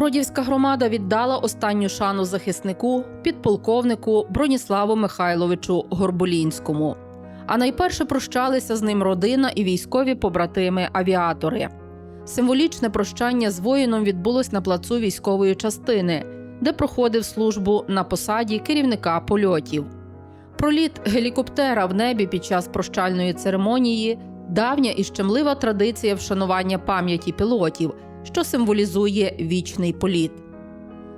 Бродівська громада віддала останню шану захиснику, підполковнику Броніславу Михайловичу Горбулінському. А найперше прощалися з ним родина і військові побратими авіатори. Символічне прощання з воїном відбулось на плацу військової частини, де проходив службу на посаді керівника польотів. Проліт гелікоптера в небі під час прощальної церемонії давня і щемлива традиція вшанування пам'яті пілотів, що символізує вічний політ.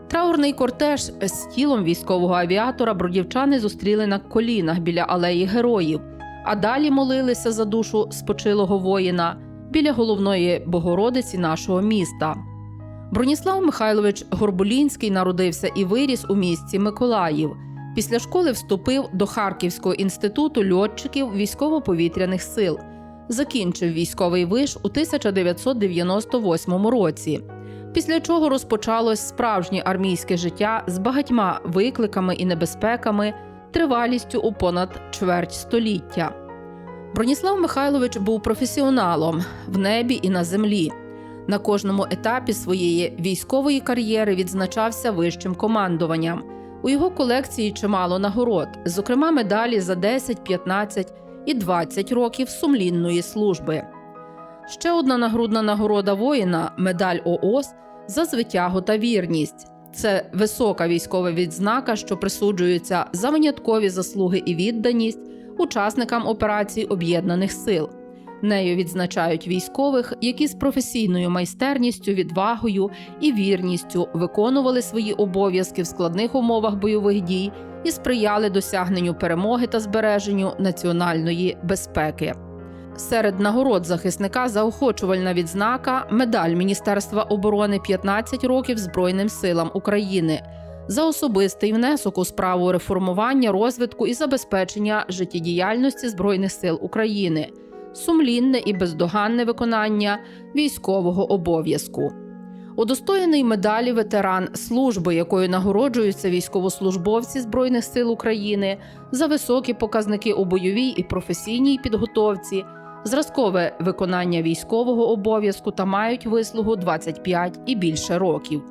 Траурний кортеж з тілом військового авіатора бродівчани зустріли на колінах біля алеї героїв, а далі молилися за душу спочилого воїна біля головної Богородиці нашого міста. Броніслав Михайлович Горбулінський народився і виріс у місті Миколаїв. Після школи вступив до Харківського інституту льотчиків військово-повітряних сил. Закінчив військовий виш у 1998 році. Після чого розпочалось справжнє армійське життя з багатьма викликами і небезпеками, тривалістю у понад чверть століття. Броніслав Михайлович був професіоналом в небі і на землі. На кожному етапі своєї військової кар'єри відзначався вищим командуванням. У його колекції чимало нагород, зокрема медалі за 10, 15 і 20 років сумлінної служби. Ще одна нагрудна нагорода воїна медаль ООС за звитягу та вірність. Це висока військова відзнака, що присуджується за виняткові заслуги і відданість учасникам операцій Об'єднаних сил. Нею відзначають військових, які з професійною майстерністю, відвагою і вірністю виконували свої обов'язки в складних умовах бойових дій і сприяли досягненню перемоги та збереженню національної безпеки. Серед нагород захисника заохочувальна відзнака медаль Міністерства оборони 15 років Збройним силам України за особистий внесок у справу реформування, розвитку і забезпечення життєдіяльності Збройних сил України, сумлінне і бездоганне виконання військового обов'язку. Удостоєний медалі ветеран служби, якою нагороджуються військовослужбовці Збройних сил України за високі показники у бойовій і професійній підготовці, зразкове виконання військового обов'язку та мають вислугу 25 і більше років.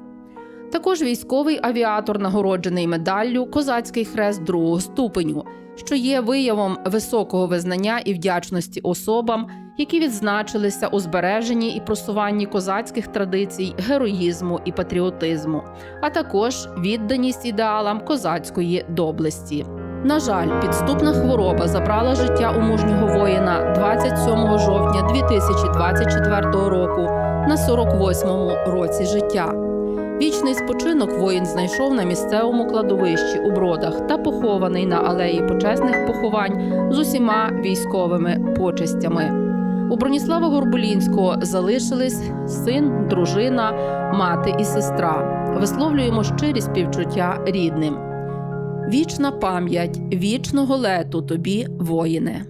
Також військовий авіатор нагороджений медаллю Козацький хрест другого ступеню, що є виявом високого визнання і вдячності особам, які відзначилися у збереженні і просуванні козацьких традицій, героїзму і патріотизму, а також відданість ідеалам козацької доблесті. На жаль, підступна хвороба забрала життя у мужнього воїна 27 жовтня 2024 року на 48-му році життя. Вічний спочинок воїн знайшов на місцевому кладовищі у бродах та похований на алеї почесних поховань з усіма військовими почестями. У Броніслава Горбулінського залишились син, дружина, мати і сестра. Висловлюємо щирі співчуття рідним. Вічна пам'ять, вічного лету тобі, воїне.